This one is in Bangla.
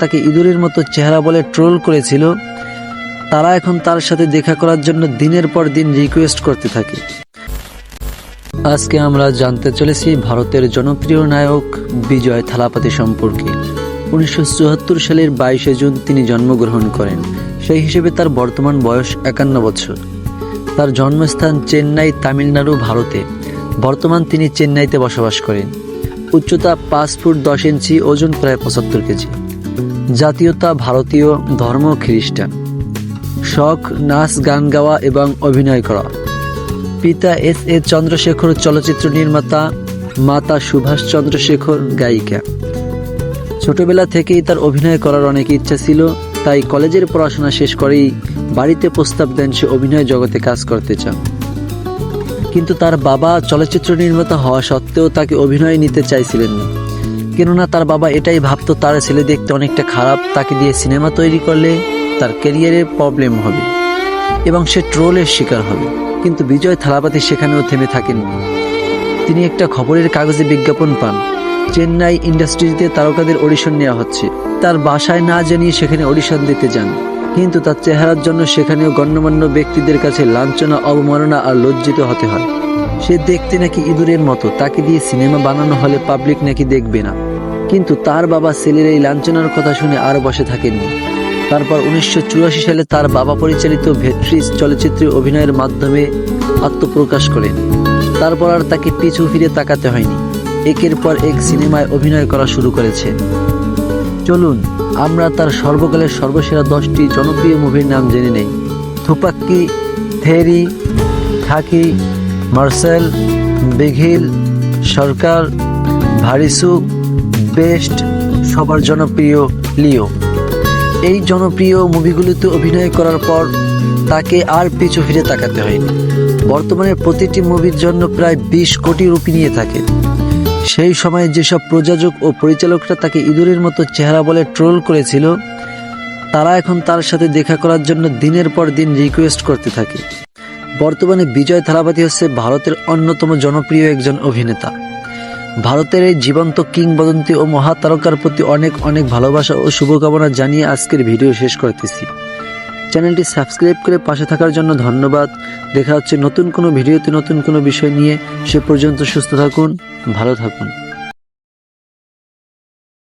তাকে ইঁদুরের মতো চেহারা বলে ট্রোল করেছিল, তারা এখন তার সাথে দেখা করার জন্য দিনের পর দিন রিকোয়েস্ট করতে থাকে। আজকে আমরা জানতে চলেছি ভারতের জনপ্রিয় নায়ক বিজয় থালাপাতি সম্পর্কে। উনিশশো চুয়াত্তর সালের বাইশে জুন তিনি জন্মগ্রহণ করেন। সেই হিসেবে তার বর্তমান বয়স একান্ন বছর। তার জন্মস্থান চেন্নাই, তামিলনাড়ু, ভারতে। বর্তমান তিনি চেন্নাইতে বসবাস করেন। উচ্চতা পাঁচ ফুট দশ ইঞ্চি, ওজন প্রায় পঁচাত্তর কেজি। জাতীয়তা ভারতীয় ধর্ম খ্রিস্টান। শখ, নাচ, গান গাওয়া এবং অভিনয় করা। পিতা এস এ চন্দ্রশেখর চলচ্চিত্র নির্মাতা, মাতা সুভাষ চন্দ্রশেখর গায়িকা। ছোটবেলা থেকেই তার অভিনয় করার অনেক ইচ্ছা ছিল, তাই কলেজের পড়াশোনা শেষ করেই বাড়িতে প্রস্তাব দেন সে অভিনয় জগতে কাজ করতে চান। কিন্তু তার বাবা চলচ্চিত্র নির্মাতা হওয়া সত্ত্বেও তাকে অভিনয় নিতে চাইছিলেন না। কেননা তার বাবা এটাই ভাবতো, তার ছেলে দেখতে অনেকটা খারাপ, তাকে দিয়ে সিনেমা তৈরি করলে তার ক্যারিয়ারে প্রবলেম হবে এবং সে ট্রোলের শিকার হবে। কিন্তু বিজয় থালাপাতি সেখানেও থেমে থাকেননি। তিনি একটা খবরের কাগজে বিজ্ঞাপন পান। চেন্নাই ইন্ডাস্ট্রিতে তারকাদের অডিশন নেওয়া হচ্ছে। তার বাসায় না জানিয়ে সেখানে অডিশন দিতে যান। কিন্তু তার চেহারার জন্য সেখানেও গণ্যমান্য ব্যক্তিদের কাছে লাঞ্ছনা, অবমাননা আর লজ্জিত হতে হয়। সে দেখতে নাকি ইঁদুরের মতো। তাকে দিয়ে সিনেমা বানানো হলে পাবলিক নাকি দেখবে না। কিন্তু তার বাবা ছেলের এই লাঞ্ছনার কথা শুনে আর বসে থাকেননি। তারপর উনিশশো চুরাশি সালে তার বাবা পরিচালিত ভেট্রিস চলচ্চিত্রে অভিনয়ের মাধ্যমে আত্মপ্রকাশ করেন। তারপর আর তাকে পিছু ফিরে তাকাতে হয়নি। একের পর এক সিনেমায় অভিনয় করা শুরু করেছে। চলুন, আমরা তার সর্বকালের সর্বসেরা দশটি জনপ্রিয় মুভির নাম জেনে নেই। থুপাক্কি, থেরি, থাকি মার্সেল, বেঘিল, সরকার, ভারিসুক, বেস্ট, সবার জনপ্রিয় লিও। এই জনপ্রিয় মুভিগুলিতে অভিনয় করার পর তাকে আর পিছু ফিরে তাকাতে হয়নি। বর্তমানে প্রতিটি মুভির জন্য প্রায় বিশ কোটি রুপি নিয়ে থাকে। সেই সময় যেসব প্রযোজক ও পরিচালকরা তাকে ইঁদুরের মতো চেহারা বলে ট্রোল করেছিল, তারা এখন তার সাথে দেখা করার জন্য দিনের পর দিন রিকোয়েস্ট করতে থাকে। বর্তমানে বিজয় থালাপাতি হচ্ছে ভারতের অন্যতম জনপ্রিয় একজন অভিনেতা। ভারতের এই জীবন্ত কিংবদন্তি ও মহাতারকার প্রতি অনেক অনেক ভালোবাসা ও শুভকামনা জানিয়ে আজকের ভিডিও শেষ করতেছি। চ্যানেলটি সাবস্ক্রাইব করে পাশে থাকার জন্য ধন্যবাদ। দেখা হচ্ছে নতুন কোনো ভিডিওতে নতুন কোনো বিষয় নিয়ে। সে পর্যন্ত সুস্থ থাকুন, ভালো থাকুন।